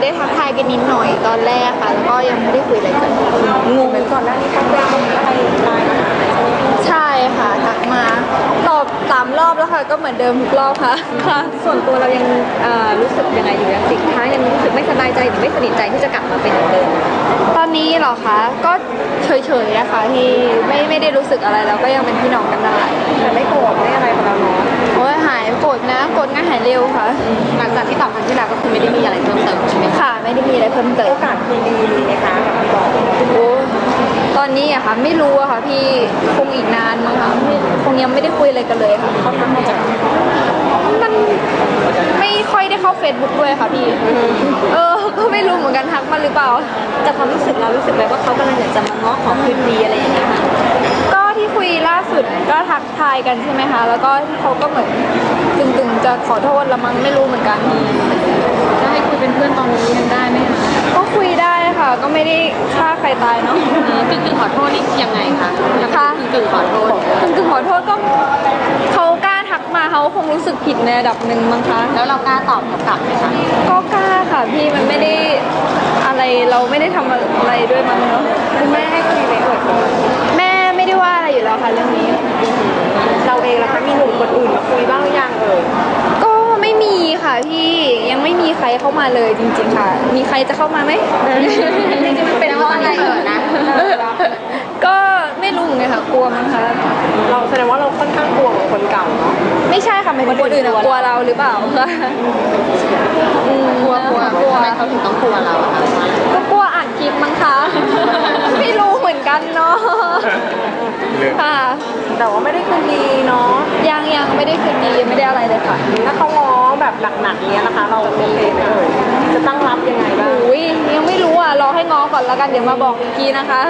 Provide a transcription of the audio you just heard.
ได้ทักทายกันนิดหน่อยตอนแรกค่ะ แล้วก็ยังไม่ได้คุยอะไรกันงงเหมือนก่อนหน้านี้เขาเป็นอะไรไลน์มาหาใช่ไหมใช่ค่ะทักมาตอบสามรอบแล้วค่ะก็เหมือนเดิมทุกรอบค่ะค่ะ ส่วนตัวเรายังเอ่อรู้สึกยังไงอยู่ยังติดค้างยังรู้สึกไม่สบายใจหรือไม่สนิทใจที่จะกลับมาเป็นเหมือนเดิมตอนนี้เหรอคะก็เฉยๆนะคะที่ไม่ไม่ได้รู้สึกอะไรแล้วก็ยังเป็นพี่น้องกันได้แต่ไม่โกรธไม่อะไรของเราเนาะโอ้ยหายโกรธนะโกรธง่ายหายเร็วค่ะ หลังจากที่ตอบครั้งที่แล้วก็คือไม่ได้มีอะไรเพิ่มเติม พิ่มเติมโอกาสคืนดีมีไหมคะกับพี่บอกโอ้ตอนนี้อะค่ะไม่รู้อะค่ะพี่คงอีกนานมั้งค่ะไม่คงยังไม่ได้คุยอะไรกันเลยค่ะเขาทำมาจากมันไม่ค่อยได้เข้าเฟซบุ๊กด้วยค่ะพี่ เออ ก็ไม่รู้เหมือนกันทักมาหรือเปล่าจากความรู้สึกเรารู้สึกไหมว่าเขากำลังอยากจะมาง้อขอคืนดีอะไรอย่างเงี้ยค่ะก็ที่คุยล่าสุดก็ทักทายกันใช่ไหมคะ แล้วก็ที่เขาก็เหมือนตึงๆจะขอโทษละมั้งไม่รู้เหมือนกัน ไม่ได้ฆ่าใครตายเนาะกึ่งกึ่งขอโทษนี่ยังไงคะค่ะกึ่งขอโทษกึ่งๆขอโทษก็เขากล้าทักมาเขาคงรู้สึกผิดในระดับหนึ่งมั้งคะแล้วเรากล้าตอบเขากลับไหมคะก็กล้าค่ะพี่มันไม่ได้อะไรเราไม่ได้ทำอะไรด้วยมั้งเนาะคุณแม่ให้คุยไหมเอ่ยแม่ไม่ได้ว่าอะไรอยู่แล้วค่ะเรื่องนี้ เราเองล่ะคะมีหนุ่มคนอื่นมาคุยบ้างหรือยังเอ่ย ก็ไม่มีค่ะพี่ยัง ไม่มีใครเข้ามาเลยจริง ๆ ค่ะ มีใครจะเข้ามาไหมจริงๆมันเป็นเพราะอะไรเอ่ยนะ ก็ไม่รู้เหมือนกันค่ะกลัวมั้งคะเราแสดงว่าเราค่อนข้างกลัวของคนเก่าเนาะไม่ใช่ค่ะหมายถึงคนอื่นอะกลัวเราหรือเปล่าคะอืมกลัวกลัวกลัวทำไมเขาถึงต้องกลัวเราอะคะก็กลัวอ่านคลิปมั้งคะไม่รู้เหมือนกันเนาะค่ะแต่ว่าไม่ได้คืนดีเนาะยังยังไม่ได้คืนดีไม่ได้อะไรเลยค่ะ ถ้าเขาง้อ แบบหนักๆเนี้ยนะคะ เราโอเคไหมเอ่ยจะตั้งรับยังไงบ้างอุ้ยยังไม่รู้อะรอให้ง้อก่อนแล้วกันเดี๋ยวมาบอกอีกทีนะคะ